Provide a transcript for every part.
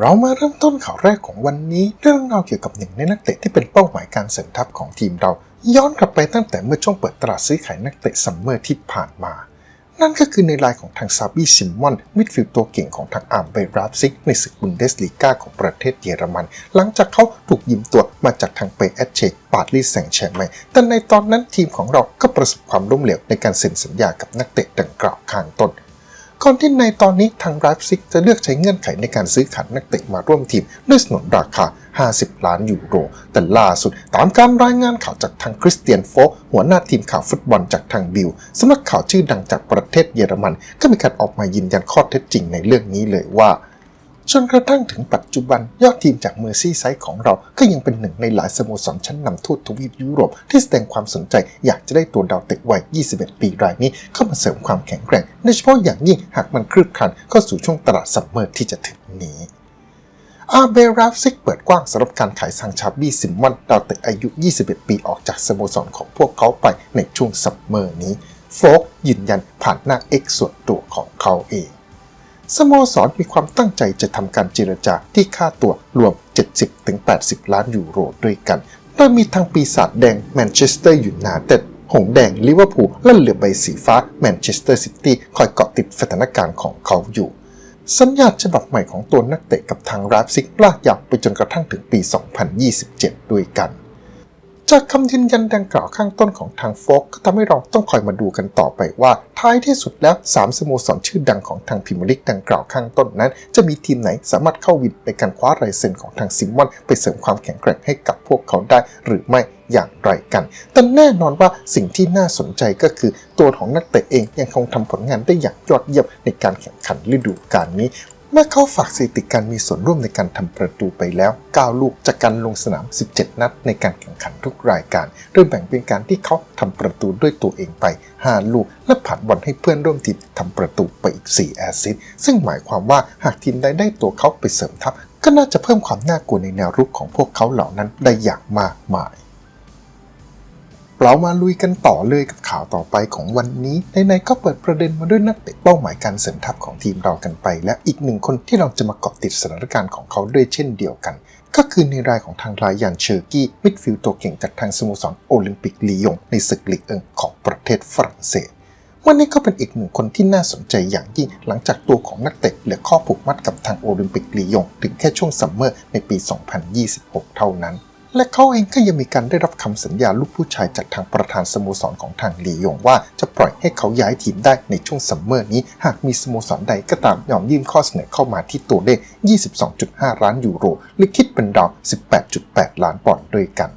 เรามาเริ่มต้นข่าวแรกของวันนี้ เรื่องราวเกี่ยวกับหนึ่งในนักเตะที่เป็นเป้าหมายการเสริมทัพของทีมเรา ย้อนกลับไปตั้งแต่เมื่อช่วงเปิดตลาดซื้อขายนักเตะซัมเมอร์ที่ผ่านมา นั่นก็คือในรายของทางซาบีซิมมอนมิดฟิลด์ตัวเก่งของทางอาร์มเบราบซิกในศึกบุนเดสลีกาของประเทศเยอรมัน หลังจากเขาถูกยืมตัวมาจากทางเปแอตเชกปาดลีแซงแชร์แมแต่ในตอนนั้นทีมของเราก็ประสบความล้มเหลวในการเซ็นสัญญากับนักเตะดังกล่าวข้างต้น ก่อนที่ในตอนนี้ทางไรฟ์ซิกจะเลือกใช้เงื่อนไขในการซื้อขันนักเตะมาร่วมทีมด้วยสนนราคา 50 ล้านยูโร แต่ล่าสุดตามการรายงานข่าวจากทางคริสเตียนโฟกหัวหน้าทีมข่าวฟุตบอลจากทางบิลสำนักข่าวชื่อดังจากประเทศเยอรมัน ก็มีการออกมายืนยันข้อเท็จจริงในเรื่องนี้เลยว่า จนกระทั่งถึงปัจจุบันยอดทีมจากเมอร์ซี่ไซด์ของเราก็ยังเป็นหนึ่งในหลายสโมสรชั้นนำทั่วทวีปยุโรป ที่แสดงความสนใจอยากจะได้ตัวดาวเตะวัย 21 ปีรายนี้เข้ามาเสริมความแข็งแกร่งโดยเฉพาะอย่างยิ่งหากมันคลืบคลันเข้าสู่ช่วงตลาดซัมเมอร์ที่จะถึงนี้อาเบราฟซิกเปิดกว้างสำหรับการขายซังชาบี้ซิมมอนดาวเตะอายุ 21 ปีออกจากสโมสรของพวกเขาไปในช่วงซัมเมอร์นี้ โฟกยืนยันผ่านหน้า X ส่วนตัวของเขาเอง สโมสรมีความตั้งใจจะทำการเจรจาที่ค่าตัวรวม 70-80 ล้านยูโรด้วยกัน โดยมีทางปีศาจแดงแมนเชสเตอร์ยูไนเต็ดหงส์แดงลิเวอร์พูลและเหลือใบสีฟ้าแมนเชสเตอร์ซิตี้คอยเกาะติดสถานการณ์ของเขาอยู่ สัญญาฉบับใหม่ของตัวนักเตะกับทางราฟซิกลากยาวไปจนกระทั่งถึงปี 2027 ด้วยกัน จากคำยืนยันดังกล่าวข้างต้นของทางโฟกก็ทำให้เราต้องคอยมาดูกันต่อไปว่า ท้ายที่สุดแล้ว3สโมสรชื่อดังของทางพิมลีกดังกล่าวข้างต้นนั้น จะมีทีมไหนสามารถเข้าวินในการคว้ารายเซ็นของทางซิมมอนไปเสริมความแข็งแกร่งให้กับพวกเขาได้หรือไม่อย่างไรกัน แต่แน่นอนว่าสิ่งที่น่าสนใจก็คือ ตัวของนักเตะเองยังคงทำผลงานได้อย่างยอดเยี่ยมในการแข่งขันฤดูกาลนี้ เมื่อเขาฝากสถิติการมีส่วนร่วมในการทำประตูไปแล้ว 9 ลูกจากการลงสนาม 17 นัดในการแข่งขันทุกรายการ โดยแบ่งเป็นการที่เขาทำประตูด้วยตัวเองไป 5 ลูก และผ่านบอลให้เพื่อนร่วมทีมทำประตูไปอีก 4 แอสซิสต์ซึ่งหมายความว่าหากทีมใดได้ตัวเขาไปเสริมทัพ ก็น่าจะเพิ่มความน่ากลัวในแนวรุกของพวกเขาเหล่านั้นได้อย่างมากมาย เรามาลุยกันต่อเลยกับข่าวต่อไปของวันนี้ในๆก็เปิดประเด็นมาด้วยนักเตะเป้าหมายการเสริมทัพของทีมเรากันไป และอีกหนึ่งคนที่เราจะมาเกาะติดสถานการณ์ของเขาด้วยเช่นเดียวกัน ก็คือในรายของทางรายยันเชอร์กี้มิดฟิลด์ตัวเก่งจากทางสโมสรโอลิมปิกลียงในศึกลีกเอิงของประเทศฝรั่งเศสวันนี้ก็เป็นอีกหนึ่งคนที่น่าสนใจอย่างยิ่งหลังจากตัวของนักเตะเหลือข้อผูกมัดกับทางโอลิมปิกลียงถึงแค่ช่วงซัมเมอร์ในปี 2026 เท่านั้น และเขาเองก็ยังมีการได้รับคำสัญญาลูกผู้ชายจากทางประธานสโมสรของทางลียงว่าจะปล่อยให้เขาย้ายทีมได้ในช่วงซัมเมอร์นี้ หากมีสโมสรใดก็ตามยอมยื่นข้อเสนอเข้ามาที่ตัวเลข 22.5 ล้านยูโรหรือคิดเป็นดาว 18.8 ล้านปอนด์ด้วยกัน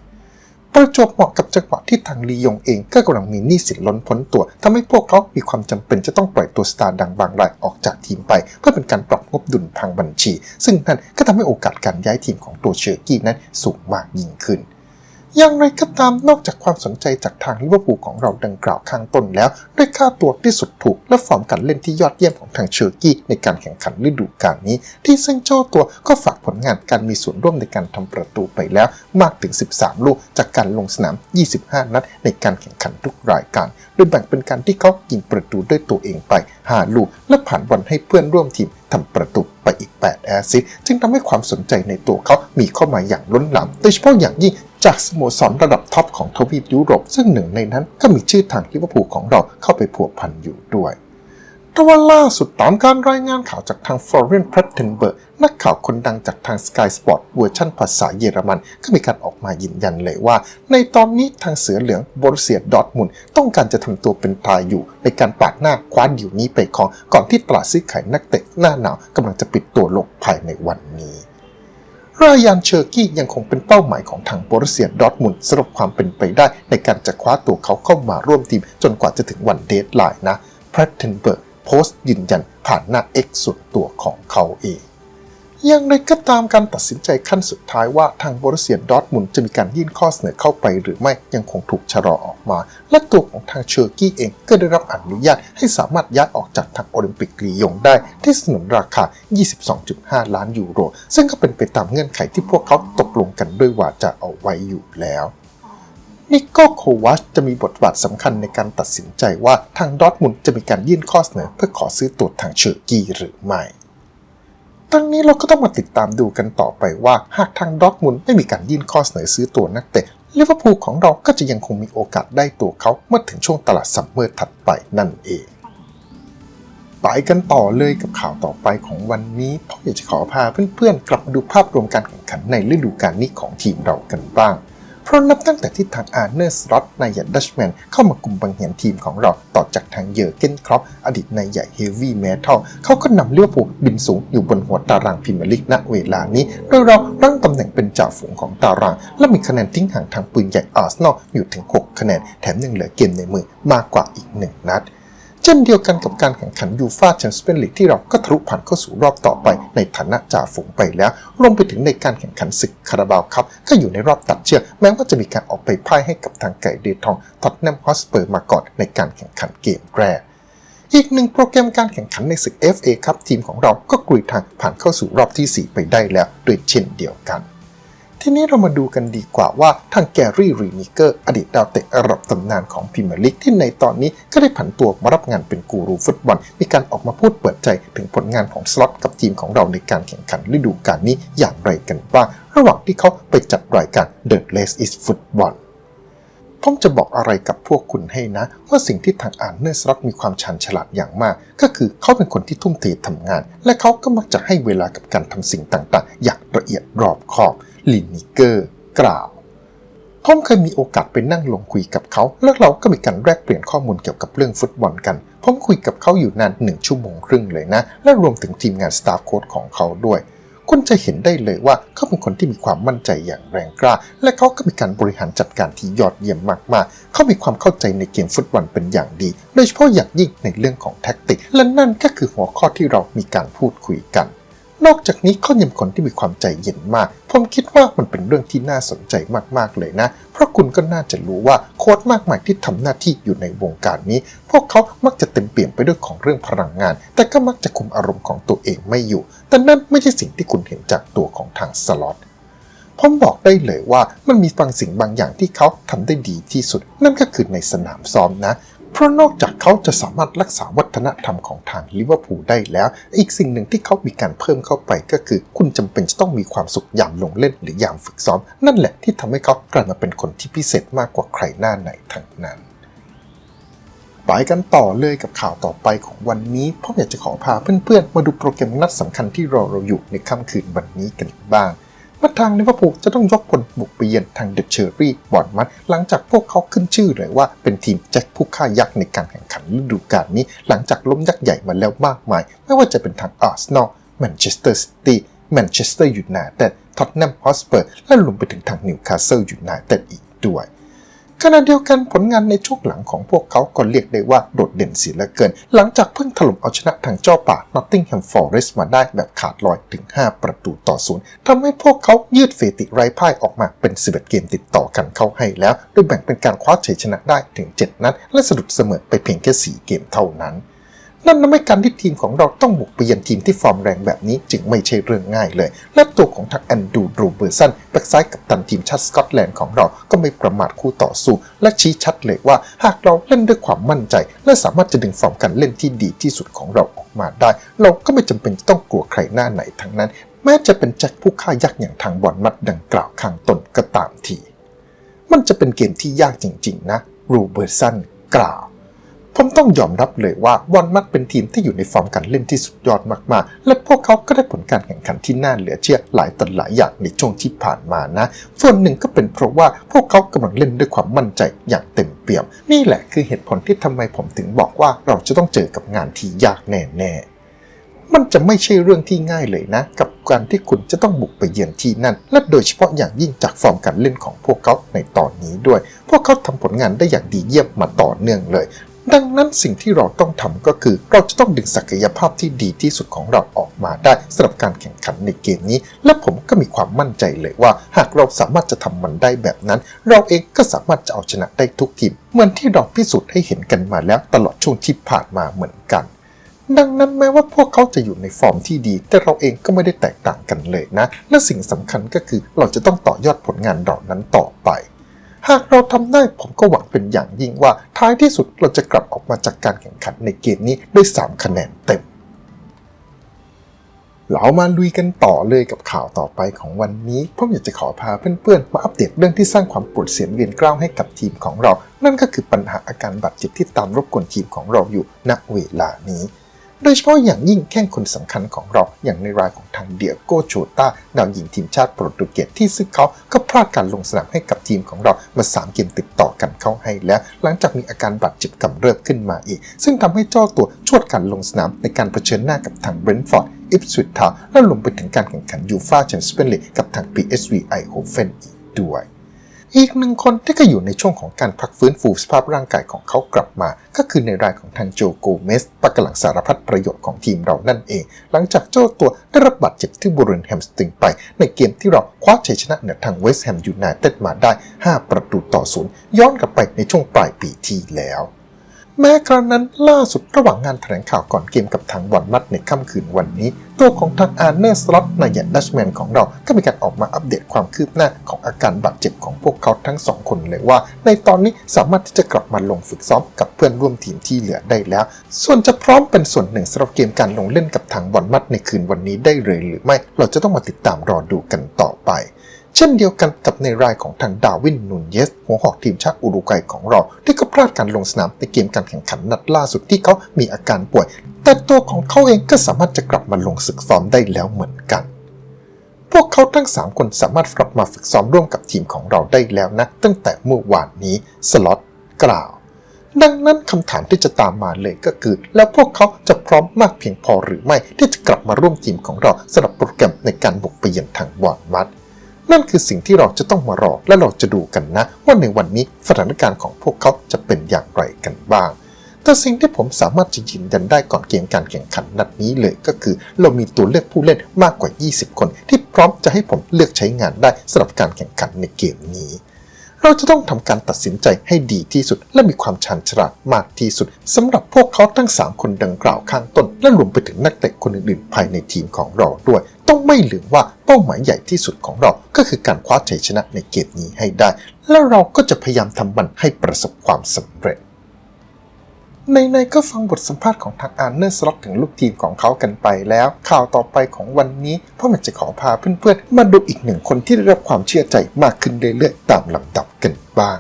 ประจวบเหมาะกับจังหวะที่ทางลียงเองก็กำลังมีหนี้สินล้นพ้นตัวทำให้พวกเขามีความจำเป็นจะต้องปล่อยตัวสตาร์ดังบางรายออกจากทีมไป เพื่อเป็นการปรับงบดุลทางบัญชี ซึ่งนั่นก็ทำให้โอกาสการย้ายทีมของตัวเชอร์กี้นั้นสูงมากยิ่งขึ้น อย่างไรก็ตามนอกจากความสนใจจากทางลิเวอร์พูลของเราดังกล่าวข้างต้นแล้ว ด้วยค่าตัวที่สุดถูก และฟอร์มการเล่นที่ยอดเยี่ยมของทางเชอร์กี้ในการแข่งขันฤดูกาลนี้ ที่ซึ่งเจ้าตัวก็ฝากผลงานการมีส่วนร่วมในการทำประตูไปแล้วมากถึง 13 ลูกจากการลงสนาม 25 นัด ในการแข่งขันทุกรายการ โดยแบ่งเป็นการที่เขายิงประตูด้วยตัวเองไป 5 ลูก และผ่านบอลให้เพื่อนร่วมทีม ทำประตูไปอีก 8 แอสซิสต์จึงทำให้ความสนใจในตัวเขามีเข้ามาอย่างล้นหลามโดยเฉพาะอย่างยิ่งจากสโมสรระดับท็อปของทวีปยุโรป ซึ่งหนึ่งในนั้นก็มีชื่อทางลิเวอร์พูลของเราเข้าไปผัวพันอยู่ด้วย แต่ว่าล่าสุดตามการรายงานข่าวจากทางฟลอเรนพร t เทนเบิร์กนักข่าวคนดังจากทาง Sky Sport เวอร์ชันภาษาเยอรมัน ก็มีการออกมายืนยันเลยว่า ในตอนนี้ทางเสือเหลืองบรเซียดอทมุนต้องการจะทำตัวเป็นตายอยู่ ในการปาดหน้าคว้าดิวนี้ไปครองก่อนที่ตลาดซื้อขายนักเตะหน้าหนาวกำลังจะปิดตัวลงภายในวันนี้รายานเชอร์กี้ยังคงเป็นเป้าหมายของทางบรเซียดอทมุนสำหรับความเป็นไปได้ ในการจะคว้าตัวเขาเข้ามาร่วมทีมจนกว่าจะถึงวันเดทไลน์นะแพร t เทนเบิร์ก โพสต์ยืนยันผ่านหน้า X ส่วนตัวของเขาเองอย่างไรก็ตามการตัดสินใจขั้นสุดท้ายว่าทางบรเซียดอทมุนจะมีการยื่นข้อเสนอเข้าไปหรือไม่ยังคงถูกชะลอออกมา และตัวของทางเชอร์กี้เองก็ได้รับอนุญาตให้สามารถย้ายออกจากทางโอลิมปิกลียงได้ที่สนนราคา 22.5 ล้านยูโร ซึ่งก็เป็นไปตามเงื่อนไขที่พวกเขาตกลงกันด้วยวาจาเอาไว้อยู่แล้ว นิโกโควัชจะมีบทบาทสำคัญในการตัดสินใจว่าทางดอทมุนจะมีการยื่นข้อเสนอเพื่อขอซื้อตัวทางเชอร์กี้หรือไม่ตั้งนี้เราก็ต้องมาติดตามดูกันต่อไปว่า หากทางดอทมุนไม่มีการยื่นข้อเสนอซื้อตัวนักเตะลิเวอร์พูลของเราก็จะยังคงมีโอกาสได้ตัวเขาเมื่อถึงช่วงตลาดซัมเมอร์ถัดไปนั่นเองไปกันต่อเลยกับข่าวต่อไปของวันนี้เพราะอยากจะขอพาเพื่อนๆ กลับมาดูภาพรวมการแข่งขันในฤดูกาลนี้ของทีมเรากันบ้าง เพราะนับตั้งแต่ที่ทางอาร์เนอร์สล็อตนายใหญ่ดัชแมนเข้ามากุมบังเหียนทีมของเราต่อจากทางเยอร์เกนครอปอดีตนายใหญ่เฮฟวี่เมทัลเขาก็นำเลี้ยวผูลบินสูงอยู่บนหัวตารางพรีเมียร์ลีกณเวลานี้ โดยเรารั้งตำแหน่งเป็นจ่าฝูงของตาราง และมีคะแนนทิ้งห่างทางปืนใหญ่อาร์เซนอลอยู่ถึง 6 คะแนน แถมยังเหลือเกมในมือมากกว่าอีกหนึ่งนัด เช่นเดียวกันกับการแข่งขันยูฟาแชมเปี้ยนลีกที่เราก็ทะลุผ่านเข้าสู่รอบต่อไป ในฐานะจ่าฝูงไปแล้ว รวมไปถึงในการแข่งขันศึกคาราบาวครับ ก็อยู่ในรอบตัดเชือกแม้ว่าจะมีการออกไปพ่ายให้กับทางไก่เดทองท็อตแนมฮอสเปอร์มาก่อนในการแข่งขันเกมแรกอีกหนึ่งโปรแกรมการแข่งขันในศึก FA ครับทีมของเราก็กลุยทางผ่านเข้าสู่รอบทีสี่4 ไปได้แล้วด้วยเช่นเดียวกัน ทีนี้เรามาดูกันดีกว่าว่าทางแกรี่รีนิเกอร์อดีตดาวเตะระดับตำนานของพรีเมียร์ลีกที่ในตอนนี้ก็ได้ผันตัวมารับงานเป็นกูรูฟุตบอล มีการออกมาพูดเปิดใจถึงผลงานของสล็อตกับทีมของเราในการแข่งขันฤดูกาลนี้อย่างไรกันบ้างระหว่างที่เขาไปจัดรายการ The Race is Football ผมจะบอกอะไรกับพวกคุณให้นะ ว่าสิ่งที่ทางอ่านเนอร์สล็อตมีความชาญฉลาดอย่างมาก ก็คือเขาเป็นคนที่ทุ่มเททำงาน และเขาก็มักจะให้เวลากับการทำสิ่งต่างๆ อย่างละเอียดรอบคอบ ลินิเกอร์กล่าวผมเคยมีโอกาสไปนั่งลงคุยกับเขา แล้วเราก็มีการแลกเปลี่ยนข้อมูลเกี่ยวกับเรื่องฟุตบอลกัน ผมคุยกับเขาอยู่นานหนึ่งชั่วโมงครึ่งเลยนะ และรวมถึงทีมงานสตาฟโค้ดของเขาด้วย คุณจะเห็นได้เลยว่าเขาเป็นคนที่มีความมั่นใจอย่างแรงกล้า และเขาก็มีการบริหารจัดการที่ยอดเยี่ยมมากๆ เขามีความเข้าใจในเกมฟุตบอลเป็นอย่างดี โดยเฉพาะอย่างยิ่งในเรื่องของแท็กติก และนั่นก็คือหัวข้อที่เรามีการพูดคุยกัน นอกจากนี้เขายังคนที่มีความใจเย็นมาก ผมคิดว่ามันเป็นเรื่องที่น่าสนใจมากๆเลยนะ เพราะคุณก็น่าจะรู้ว่าโค้ดมากมายที่ทำหน้าที่อยู่ในวงการนี้ พวกเขามักจะเต็มเปี่ยมไปด้วยของเรื่องพลังงาน แต่ก็มักจะคุมอารมณ์ของตัวเองไม่อยู่ แต่นั่นไม่ใช่สิ่งที่คุณเห็นจากตัวของทางสล็อตผมบอกได้เลยว่ามันมีบางสิ่งบางอย่างที่เขาทำได้ดีที่สุด นั่นก็คือในสนามซ้อมนะ เพราะนอกจากเขาจะสามารถรักษาวัฒนธรรมของทางลิเวอร์พูลได้แล้ว อีกสิ่งหนึ่งที่เขามีการเพิ่มเข้าไปก็คือ คุณจำเป็นจะต้องมีความสุขยามลงเล่นหรือยามฝึกซ้อม นั่นแหละที่ทำให้เขากลายมาเป็นคนที่พิเศษมากกว่าใครหน้าไหนทั้งนั้นไปกันต่อเลยกับข่าวต่อไปของวันนี้ผมอยากจะขอพาเพื่อนๆ มาดูโปรแกรมนัดสำคัญที่รอเราอยู่ในค่ำคืนวันนี้กันบ้าง ว่าทางลิเวอร์พูลจะต้องยกผลบุกไปเยือนทางเดอะเชอรี่บอร์นมัดหลังจากพวกเขาขึ้นชื่อเลยว่าเป็นทีมแจ็คผู้ฆ่ายักษ์ในการแข่งขันฤดูกาลนี้ หลังจากล้มยักษ์ใหญ่มาแล้วมากมาย ไม่ว่าจะเป็นทางอาร์เซนอลแมนเชสเตอร์ซิตี้แมนเชสเตอร์ยูไนเต็ดท็อตแนมฮอสเปอร์และรวมไปถึงทางนิวคาสเซิลยูไนเต็ดอีกด้วย ขณะเดียวกันผลงานในช่วงหลังของพวกเขาก็เรียกได้ว่าโดดเด่นเสียเหลือเกิน หลังจากเพิ่งถล่มเอาชนะทางเจ้าป่า Nottingham Forest มาได้แบบขาดลอยถึง 5 ประตูต่อศูนย์ทำให้พวกเขายืดเฟติไร้พ่ายออกมาเป็น 11 เกมติดต่อกันเข้าให้แล้ว โดยแบ่งเป็นการคว้าชัยชนะได้ถึง 7 นัดและสะดุดเสมอไปเพียงแค่ 4 เกมเท่านั้น นั่นทำให้การที่ทีมของเราต้องบุกไปเยือนทีมที่ฟอร์มแรงแบบนี้จึงไม่ใช่เรื่องง่ายเลย และตัวของทางแอนดูดรูเบอร์สันแบ็กซ้ายกับตันทีมชาติสกอตแลนด์ของเราก็ไม่ประมาทคู่ต่อสู้ และชี้ชัดเลยว่าหากเราเล่นด้วยความมั่นใจ และสามารถจะดึงฟอร์มการเล่นที่ดีที่สุดของเราออกมาได้ เราก็ไม่จำเป็นต้องกลัวใครหน้าไหนทั้งนั้น แม้จะเป็นแจ็คผู้ฆ่ายักษ์อย่างทางบอลมัดดังกล่าวข้างต้นก็ตามทีมันจะเป็นเกมที่ยากจริง ๆ นะรูเบอร์สันกล่าว ผมต้องยอมรับเลยว่าวันมัดเป็นทีมที่อยู่ในฟอร์มการเล่นที่สุดยอดมากๆ และพวกเขาก็ได้ผลการแข่งขันที่น่าเหลือเชื่อหลายต่อหลายอย่างในช่วงที่ผ่านมานะ ส่วนหนึ่งก็เป็นเพราะว่าพวกเขากำลังเล่นด้วยความมั่นใจอย่างเต็มเปี่ยม นี่แหละคือเหตุผลที่ทำไมผมถึงบอกว่าเราจะต้องเจอกับงานที่ยากแน่ๆมันจะไม่ใช่เรื่องที่ง่ายเลยนะ กับการที่คุณจะต้องบุกไปเยือนที่นั่น และโดยเฉพาะอย่างยิ่งจากฟอร์มการเล่นของพวกเขาในตอนนี้ด้วย พวกเขาทำผลงานได้อย่างดีเยี่ยมมาต่อเนื่องเลย ดังนั้นสิ่งที่เราต้องทำก็คือ เราจะต้องดึงศักยภาพที่ดีที่สุดของเราออกมาได้สำหรับการแข่งขันในเกมนี้ และผมก็มีความมั่นใจเลยว่า หากเราสามารถจะทำมันได้แบบนั้น เราเองก็สามารถจะเอาชนะได้ทุกทีมเหมือนที่เราพิสูจน์ให้เห็นกันมาแล้วตลอดช่วงที่ผ่านมาเหมือนกันดังนั้นแม้ว่าพวกเขาจะอยู่ในฟอร์มที่ดี แต่เราเองก็ไม่ได้แตกต่างกันเลยนะ และสิ่งสำคัญก็คือเราจะต้องต่อยอดผลงานเหล่านั้นต่อไป หากเราทำได้ผมก็หวังเป็นอย่างยิ่งว่า ท้ายที่สุดเราจะกลับออกมาจากการแข่งขันในเกมนี้ด้วย 3 คะแนนเต็ม เรามาลุยกันต่อเลยกับข่าวต่อไปของวันนี้ผมอยากจะขอพาเพื่อนๆ มาอัปเดตเรื่องที่สร้างความปวดเสียนเวียนกล้าวให้กับทีมของเรา นั่นก็คือปัญหาอาการบาดเจ็บที่ตามรบกวนทีมของเราอยู่ณเวลานี้ โดยเฉพาะอย่างยิ่งแข้งคนสำคัญของเราอย่างในรายของทางเดียโกโชตาดาวหญิงทีมชาติโปรตุเกสที่ซึ่งเขาก็พลาดการลงสนามให้กับทีมของเรามาสามเกมติดต่อกันเข้าให้แล้ว หลังจากมีอาการบาดเจ็บกำเริบขึ้นมาอีก ซึ่งทำให้เจ้าตัวชวดการลงสนามในการเผชิญหน้ากับทางเบรนท์ฟอร์ดอิปสวิตทาวและรวมไปถึงการแข่งขันยูฟาแชมเปี้ยนลีกกับทาง PSV ไอโฮเฟนอีกด้วย อีกหนึ่งคนที่ก็อยู่ในช่วงของการพักฟื้นฟูสภาพร่างกายของเขากลับมา ก็คือในรายของทางโจโกเมสปากหลังสารพัดประโยชน์ของทีมเรานั่นเอง หลังจากเจ้าตัวได้รับบาดเจ็บที่บริเวณแฮมสตริงไป ในเกมที่เราคว้าชัยชนะเหนือทางเวสต์แฮมยูไนเต็ดมาได้ 5 ประตูต่อศูนย์ย้อนกลับไปในช่วงปลายปีที่แล้ว แม้ครั้งนั้นล่าสุดระหว่างงานแถลงข่าวก่อนเกมกับทางบอลมัดในค่ำคืนวันนี้ ตัวของทางอาร์เนอร์สล็อตนายดัชแมนของเราก็มีการออกมาอัปเดตความคืบหน้าของอาการบาดเจ็บของพวกเขาทั้งสองคนเลยว่า ในตอนนี้สามารถที่จะกลับมาลงฝึกซ้อมกับเพื่อนร่วมทีมที่เหลือได้แล้ว ส่วนจะพร้อมเป็นส่วนหนึ่งสำหรับเกมการลงเล่นกับทางบอลมัดในคืนวันนี้ได้เลยหรือไม่ เราจะต้องมาติดตามรอดูกันต่อไป เช่นเดียวกันกับในรายของทางดาวินนูนเยส หัวหอกทีมชาติอุรุกวัยของเรา ที่ก็พลาดการลงสนามในเกมการแข่งขันนัดล่าสุดที่เขามีอาการป่วย แต่ตัวของเขาเองก็สามารถจะกลับมาลงศึกซ้อมได้แล้วเหมือนกัน พวกเขาทั้ง 3 คนสามารถกลับมาฝึกซ้อมร่วมกับทีมของเราได้แล้วนะตั้งแต่เมื่อวานนี้สล็อตกล่าวดังนั้นคำถามที่จะตามมาเลยก็คือ แล้วพวกเขาจะพร้อมมากเพียงพอหรือไม่ที่จะกลับมาร่วมทีมของเราสำหรับโปรแกรมในการบุกไปเยือนทางบอลมัด นั่นคือสิ่งที่เราจะต้องมารอและเราจะดูกันนะ ว่าในวันนี้สถานการณ์ของพวกเขาจะเป็นอย่างไรกันบ้าง แต่สิ่งที่ผมสามารถจะยืนยันได้ก่อนเกมการแข่งขันนัดนี้เลยก็คือ เรามีตัวเลือกผู้เล่นมากกว่า 20 คน ที่พร้อมจะให้ผมเลือกใช้งานได้สำหรับการแข่งขันในเกมนี้เราจะต้องทำการตัดสินใจให้ดีที่สุด และมีความชาญฉลาดมากที่สุดสำหรับพวกเขาทั้ง 3 คนดังกล่าวข้างต้น และรวมไปถึงนักเตะคนอื่นๆ ภายในทีมของเราด้วย ต้องไม่ลืมว่าเป้าหมายใหญ่ที่สุดของเราก็คือการคว้าชัยชนะในเกมนี้ให้ได้ และเราก็จะพยายามทำมันให้ประสบความสำเร็จในๆก็ฟังบทสัมภาษณ์ของทางอาร์เนอร์สล็อตถึงลูกทีมของเขากันไปแล้ว ข่าวต่อไปของวันนี้พ่อแม่จะขอพาเพื่อนๆ มาดูอีกหนึ่งคนที่ได้รับความเชื่อใจมากขึ้นเรื่อยๆตามลำดับกันบ้าง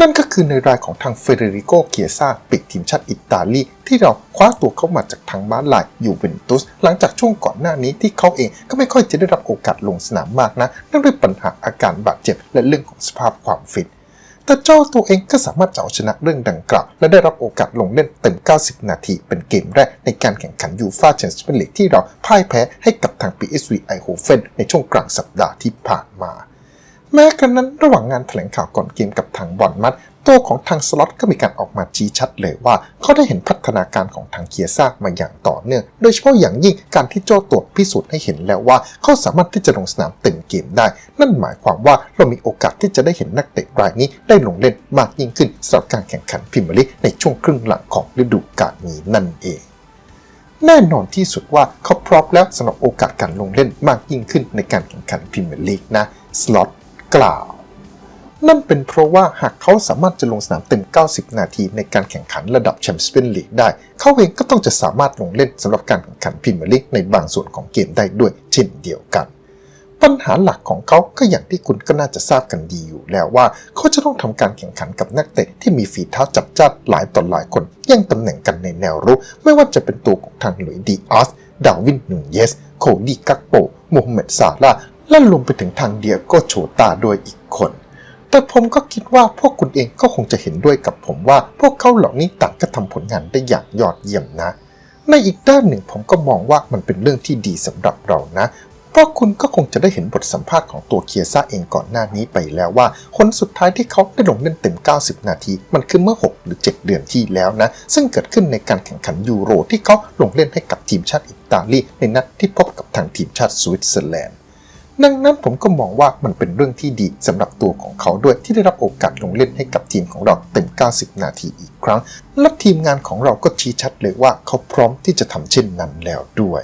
นั่นก็คือในรายของทางเฟเดริโกเกียซาปีกทีมชาติอิตาลี ที่เราคว้าตัวเข้ามาจากทางม้าลายยูเวนตุส หลังจากช่วงก่อนหน้านี้ที่เขาเองก็ไม่ค่อยจะได้รับโอกาสลงสนามมากนะเนื่องด้วยปัญหาอาการบาดเจ็บและเรื่องของสภาพความฟิตแต่เจ้าตัวเองก็สามารถจะเอาชนะเรื่องดังกล่าว และได้รับโอกาสลงเล่นเต็ม 90 นาที เป็นเกมแรกในการแข่งขันยูฟาแชมเปี้ยนลีกที่เราพ่ายแพ้ให้กับทาง PSV ไอโฮเฟนในช่วงกลางสัปดาห์ที่ผ่านมา แม้กระนั้นระหว่างงานแถลงข่าวก่อนเกมกับทางบอลมัดตัวของทางสล็อตก็มีการออกมาชี้ชัดเลยว่า เขาได้เห็นพัฒนาการของทางเคียซ่ามาอย่างต่อเนื่อง โดยเฉพาะอย่างยิ่งการที่เจ้าตัวพิสูจน์ให้เห็นแล้วว่า เขาสามารถที่จะลงสนามเต็มเกมได้ นั่นหมายความว่าเรามีโอกาสที่จะได้เห็นนักเตะรายนี้ได้ลงเล่นมากยิ่งขึ้นสำหรับการแข่งขันพรีเมียร์ลีกในช่วงครึ่งหลังของฤดูกาลนี้นั่นเองแน่นอนที่สุดว่าเขาพร้อมแล้วสำหรับโอกาสการลงเล่นมากยิ่งขึ้นในการแข่งขันพรีเมียร์ลีกนะสล็อต กล่าว นั่นเป็นเพราะว่าหากเขาสามารถจะลงสนามเต็ม 90 นาทีในการแข่งขันระดับแชมเปี้ยนลีกได้ เขาเองก็ต้องจะสามารถลงเล่นสำหรับการแข่งขันพรีเมียร์ลีกในบางส่วนของเกมได้ด้วยเช่นเดียวกัน ปัญหาหลักของเขาก็อย่างที่คุณก็น่าจะทราบกันดีอยู่แล้วว่า เขาจะต้องทำการแข่งขันกับนักเตะที่มีฝีเท้าจับจ้านหลายต่อหลายคนแย่งตำแหน่งกันในแนวรุกไม่ว่าจะเป็นตัวของทางหลุยดีอาสดาวินนูนเยส โคดี้กักโป โมฮัมเหม็ดซาลา และรวมไปถึงทางเดียโกโชตาด้วยอีกคน แต่ผมก็คิดว่าพวกคุณเองก็คงจะเห็นด้วยกับผมว่า พวกเขาเหล่านี้ต่างก็ทำผลงานได้อย่างยอดเยี่ยมนะ ในอีกด้านหนึ่งผมก็มองว่ามันเป็นเรื่องที่ดีสำหรับเรานะ เพราะคุณก็คงจะได้เห็นบทสัมภาษณ์ของตัวเคียซ่าเองก่อนหน้านี้ไปแล้วว่า คนสุดท้ายที่เขาได้ลงเล่นเต็ม 90 นาที มันคือเมื่อ 6 หรือ 7 เดือนที่แล้วนะ ซึ่งเกิดขึ้นในการแข่งขันยูโรที่เขาลงเล่นให้กับทีมชาติอิตาลีในนัดที่พบกับทางทีมชาติสวิตเซอร์แลนด์ ดังนั้นผมก็มองว่ามันเป็นเรื่องที่ดีสำหรับตัวของเขาด้วยที่ได้รับโอกาสลงเล่นให้กับทีมของเราเต็ม 90 นาทีอีกครั้ง และทีมงานของเราก็ชี้ชัดเลยว่าเขาพร้อมที่จะทำเช่นนั้นแล้วด้วย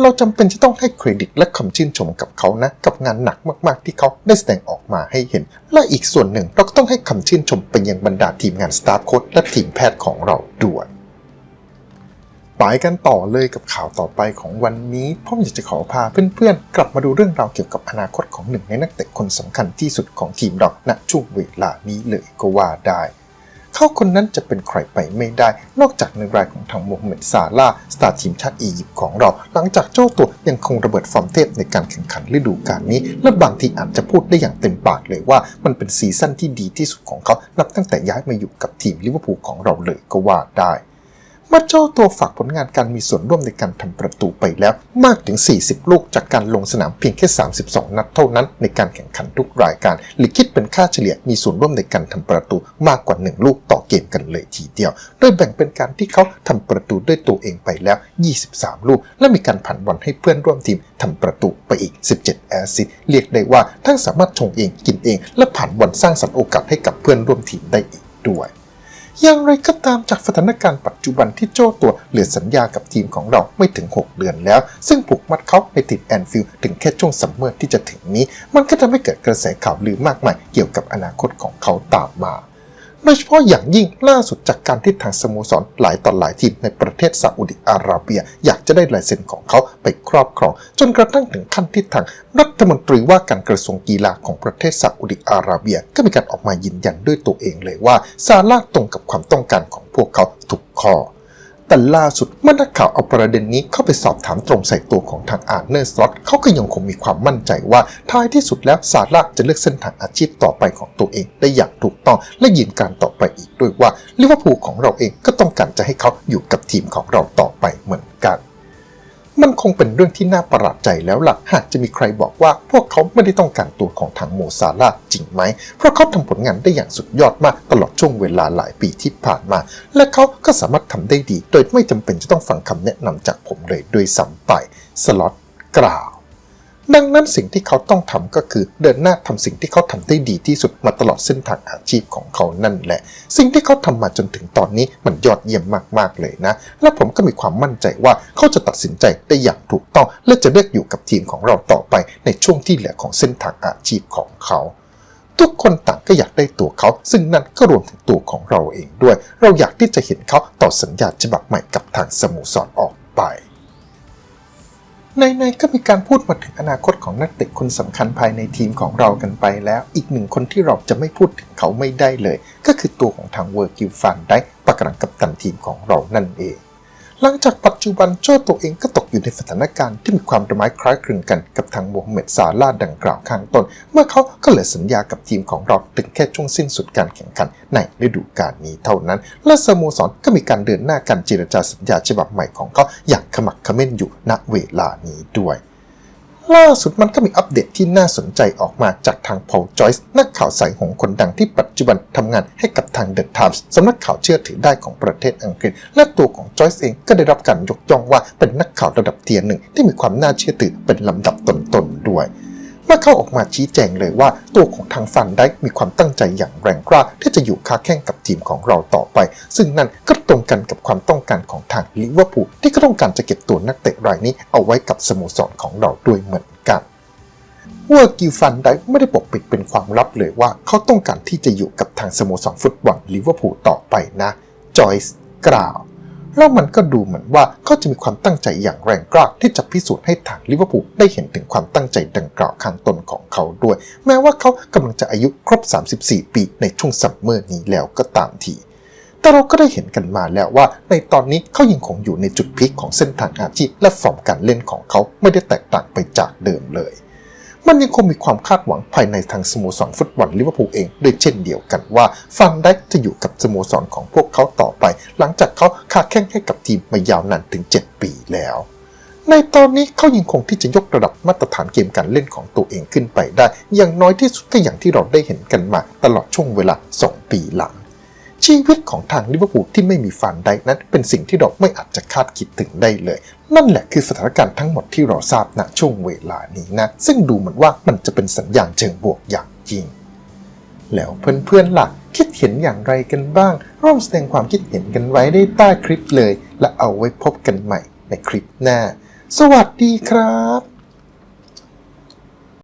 เราจำเป็นจะต้องให้เครดิตและคำชื่นชมกับเขานะ กับงานหนักมากๆ ที่เขาได้แสดงออกมาให้เห็น และอีกส่วนหนึ่งเราก็ต้องให้คำชื่นชมไปยังบรรดาทีมงานสตาฟโค้ชและทีมแพทย์ของเราด้วย ไปกันต่อเลยกับข่าวต่อไปของวันนี้ผมอยากจะขอพาเพื่อนๆ กลับมาดูเรื่องราวเกี่ยวกับอนาคตของหนึ่งในนักเตะคนสำคัญที่สุดของทีมเราณช่วงเวลานี้เลยก็ว่าได้ เขาคนนั้นจะเป็นใครไปไม่ได้ นอกจากในรายของทางโมฮัมเหม็ดซาลาสตาร์ทีมชาติอียิปต์ของเรา หลังจากเจ้าตัวยังคงระเบิดฟอร์มเทพในการแข่งขันฤดูกาลนี้ และบางทีอาจจะพูดได้อย่างเต็มปากเลยว่า มันเป็นซีซั่นที่ดีที่สุดของเขานับตั้งแต่ย้ายมาอยู่กับทีมลิเวอร์พูลของเราเลยก็ว่าได้ เมื่อเจ้าตัวฝากผลงานการมีส่วนร่วมในการทำประตูไปแล้วมากถึง 40 ลูกจากการลงสนามเพียงแค่ 32 นัดเท่านั้นในการแข่งขันทุกรายการ หรือคิดเป็นค่าเฉลี่ยมีส่วนร่วมในการทำประตูมากกว่า 1 ลูกต่อเกมกันเลยทีเดียว โดยแบ่งเป็นการที่เขาทำประตูด้วยตัวเองไปแล้ว 23 ลูก และมีการผ่านบอลให้เพื่อนร่วมทีมทำประตูไปอีก 17 แอสซิสต์เรียกได้ว่าทั้งสามารถชงเองกินเอง และผ่านบอลสร้างสรรค์โอกาสให้กับเพื่อนร่วมทีมได้อีกด้วย อย่างไรก็ตามจากสถานการณ์ปัจจุบันที่โจ้ตัวเหลือสัญญากับทีมของเราไม่ถึง 6 เดือนแล้ว ซึ่งผูกมัดเขาในติดแอนฟิลด์ถึงแค่ช่วงสัมเมอร์ที่จะถึงนี้ มันก็ทำให้เกิดกระแสข่าวลือมากมายเกี่ยวกับอนาคตของเขาตามมา โดยเฉพาะอย่างยิ่งล่าสุดจากการที่ทางสโมสรหลายต่อหลายทีมในประเทศซาอุดิอาระเบีย อยากจะได้ลายเซ็นของเขาไปครอบครอง จนกระทั่งถึงขั้นที่ทางรัฐมนตรีว่าการกระทรวงกีฬาของประเทศซาอุดิอาระเบีย ก็มีการออกมายืนยันด้วยตัวเองเลยว่าซาลาตรงกับความต้องการของพวกเขาทุกข้อ แต่ล่าสุดเมื่อนักข่าวเอาประเด็นนี้เข้าไปสอบถามตรงใส่ตัวของทางอาร์เนอร์สล็อตเขาก็ยังคงมีความมั่นใจว่าท้ายที่สุดแล้วซาร่าจะเลือกเส้นทางอาชีพต่อไปของตัวเองได้อย่างถูกต้องและยืนการต่อไปอีกด้วยว่าลิเวอร์พูลของเราเองก็ต้องการจะให้เขาอยู่กับทีมของเราต่อไปเหมือนกัน มันคงเป็นเรื่องที่น่าประหลาดใจแล้วล่ะ หากจะมีใครบอกว่าพวกเขาไม่ได้ต้องการตัวของทางโมซาลาจริงไหม เพราะเขาทำผลงานได้อย่างสุดยอดมากตลอดช่วงเวลาหลายปีที่ผ่านมา และเขาก็สามารถทำได้ดี โดยไม่จำเป็นจะต้องฟังคำแนะนำจากผมเลยด้วยซ้ำไป สล็อตกล่าว ดังนั้นสิ่งที่เขาต้องทำก็คือเดินหน้าทำสิ่งที่เขาทำได้ดีที่สุดมาตลอดเส้นทางอาชีพของเขานั่นแหละ สิ่งที่เขาทำมาจนถึงตอนนี้มันยอดเยี่ยมมากๆเลยนะ และผมก็มีความมั่นใจว่าเขาจะตัดสินใจได้อย่างถูกต้อง และจะเลือกอยู่กับทีมของเราต่อไปในช่วงที่เหลือของเส้นทางอาชีพของเขาทุกคนต่างก็อยากได้ตัวเขา ซึ่งนั่นก็รวมถึงตัวของเราเองด้วย เราอยากที่จะเห็นเขาต่อสัญญาฉบับใหม่กับทางสโมสรออกไป ในๆก็มีการพูดมาถึงอนาคตของนักเตะคนสำคัญภายในทีมของเรากันไปแล้ว อีกหนึ่งคนที่เราจะไม่พูดถึงเขาไม่ได้เลย ก็คือตัวของทางเวอร์กิลฟันได้ประกันกับตันทีมของเรานั่นเอง หลังจากปัจจุบันโจ้ตัวเองก็ตกอยู่ในสถานการณ์ที่มีความระมัดคล้ายคลึงกันกับทางโมฮัมเหม็ดซาลาดังกล่าวข้างต้น เมื่อเขาก็เหลือสัญญากับทีมของเราถึงแค่ช่วงสิ้นสุดการแข่งขันในฤดูกาลนี้เท่านั้น และสโมสรก็มีการเดินหน้าการเจรจาสัญญาฉบับใหม่ของเขาอย่างขมักเขม้นอยู่ณเวลานี้ด้วย ล่าสุดมันก็มีอัปเดตที่น่าสนใจออกมาจากทางพอลจอยส์นักข่าวสายหงคนดังที่ปัจจุบันทำงานให้กับทางเดอะไทมส์สำนักข่าวเชื่อถือได้ของประเทศอังกฤษ และตัวของจอยส์เองก็ได้รับการยกย่องว่าเป็นนักข่าวระดับเทียร์หนึ่งที่มีความน่าเชื่อถือเป็นลำดับต้นๆด้วย มื่อเขาออกมาชี้แจงเลยว่า ตัวของทางฟันได้มีความตั้งใจอย่างแรงกล้าที่จะอยู่ค้าแข่งกับทีมของเราต่อไป ซึ่งนั่นก็ตรงกันกับความต้องการของทางลิเวอร์พูลที่ก็ต้องการจะเก็บตัวนักเตะรายนี้เอาไว้กับสโมสรของเราด้วยเหมือนกันวอร์กิลฟันได้ไม่ได้ปกปิดเป็นความลับเลยว่าเขาต้องการที่จะอยู่กับทางสโมสรฟุตบอลลิเวอร์พูลต่อไปนะจอยส์กล่าว แล้วมันก็ดูเหมือนว่าเขาจะมีความตั้งใจอย่างแรงกล้าที่จะพิสูจน์ให้ทางลิเวอร์พูลได้เห็นถึงความตั้งใจดังกล่าวข้างต้นของเขาด้วย แม้ว่าเขากำลังจะอายุครบ 34 ปีในช่วงซัมเมอร์นี้แล้วก็ตามที แต่เราก็ได้เห็นกันมาแล้วว่า ในตอนนี้เขายังคงอยู่ในจุดพีคของเส้นทางอาชีพและฟอร์มการเล่นของเขาไม่ได้แตกต่างไปจากเดิมเลย มันยังคงมีความคาดหวังภายในทางสโมสรฟุตบอลลิเวอร์พูลเองด้วยเช่นเดียวกันว่าฟันได้จะอยู่กับสโมสรของพวกเขาต่อไป หลังจากเขาค้าแข่งให้กับทีมมายาวนานถึง 7 ปีแล้วในตอนนี้เขายังคงที่จะยกระดับมาตรฐานเกมการเล่นของตัวเองขึ้นไปได้ อย่างน้อยที่สุดก็อย่างที่เราได้เห็นกันมาตลอดช่วงเวลา 2 ปีหลัง ชีวิตของทางลิเวอร์พูลที่ไม่มีฟันได้นั้น เป็นสิ่งที่เราไม่อาจจะคาดคิดถึงได้เลย นั่นแหละคือสถานการณ์ทั้งหมดที่เราทราบณช่วงเวลานี้นะ ซึ่งดูเหมือนว่ามันจะเป็นสัญญาณเชิงบวกอย่างจริง แล้วเพื่อนๆล่ะคิดเห็นอย่างไรกันบ้าง ร่วมแสดงความคิดเห็นกันไว้ได้ใต้คลิปเลย และเอาไว้พบกันใหม่ในคลิปหน้า สวัสดีครับ